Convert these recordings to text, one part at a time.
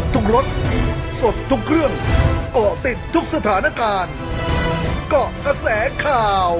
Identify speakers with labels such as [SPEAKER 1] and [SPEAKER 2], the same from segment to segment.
[SPEAKER 1] บทุกรถ สดทุกเครื่องเกาะติดทุกสถานการณ์ เกาะกระแสข่าว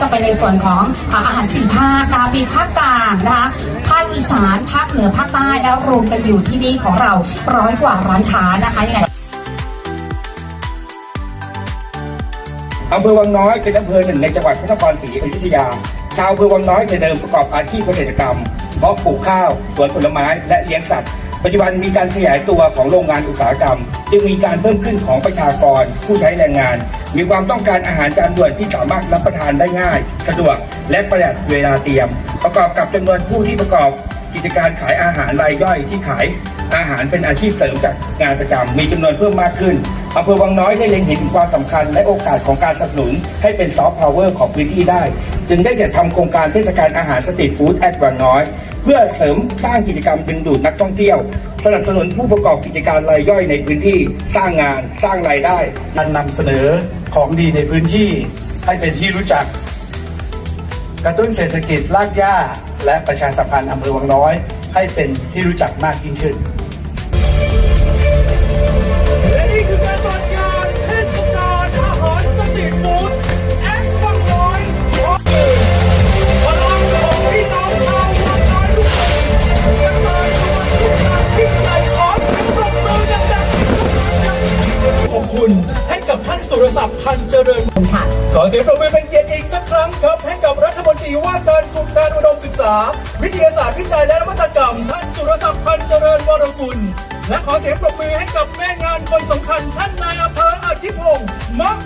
[SPEAKER 2] จะเป็นในส่วนของอาหารสี่ภาคนะคะมีภาคกลางนะคะภาคอีสานภาคเหนือภาคใต้แล้วรวมกันอยู่ที่นี่ของเราร้อยกว่าร้านค้านะคะยังไง
[SPEAKER 3] อำเภอวังน้อยเป็นอำเภอหนึ่งในจังหวัดพระนครศรีอยุธยา ชาวอำเภอวังน้อยแต่เดิมประกอบอาชีพเกษตรกรรม เพาะปลูกข้าวสวนผลไม้และเลี้ยงสัตว์ ปัจจุบันมีการขยายตัวของโรงงานอุตสาหกรรม จึงมีการเพิ่มขึ้นของประชากร ผู้ใช้แรงงาน มีความต้องการอาหารจานด่วนที่สามารถรับประทานได้ง่าย สะดวก และประหยัดเวลาเตรียม ประกอบกับจำนวนผู้ที่ประกอบกิจการขายอาหารรายย่อยที่ขายอาหารเป็นอาชีพเสริมจากงานประจำมีจำนวนเพิ่มมากขึ้นอำเภอวังน้อยได้เล็งเห็นถึงความสำคัญและโอกาสของการสนับสนุนให้เป็นซอฟต์พาวเวอร์ของพื้นที่ได้ จึงได้จัดทำโครงการเทศกาลอาหารสตรีทฟู้ดแอดวังน้อย เพื่อเสริมสร้างกิจกรรมดึงดูดนักท่องเที่ยว สนับสนุนผู้ประกอบกิจการรายย่อยในพื้นที่สร้างงานสร้างรายได้
[SPEAKER 4] การนำเสนอของดีในพื้นที่ให้เป็นที่รู้จัก กระตุ้นเศรษฐกิจรากหญ้าและประชาสัมพันธ์อำเภอวังน้อย ให้เป็นที่รู้จักมากยิ่งขึ้น
[SPEAKER 5] และนี่คือการเปิด ริญค่ะขอเสียงปรบมือเป็นเกียรติอีกสักครั้งครับให้กับรัฐมนตรีว่าการกลุ่มการอุดมศึกษา วิทยาศาสตร์วิจัยและนวัตกรรม ท่านสุรศักดิ์พันธ์เจริญวรกุลและขอเสียงปรบมือให้กับแม่งานคนสำคัญท่านนายอำเภออาชิพงศ์มัก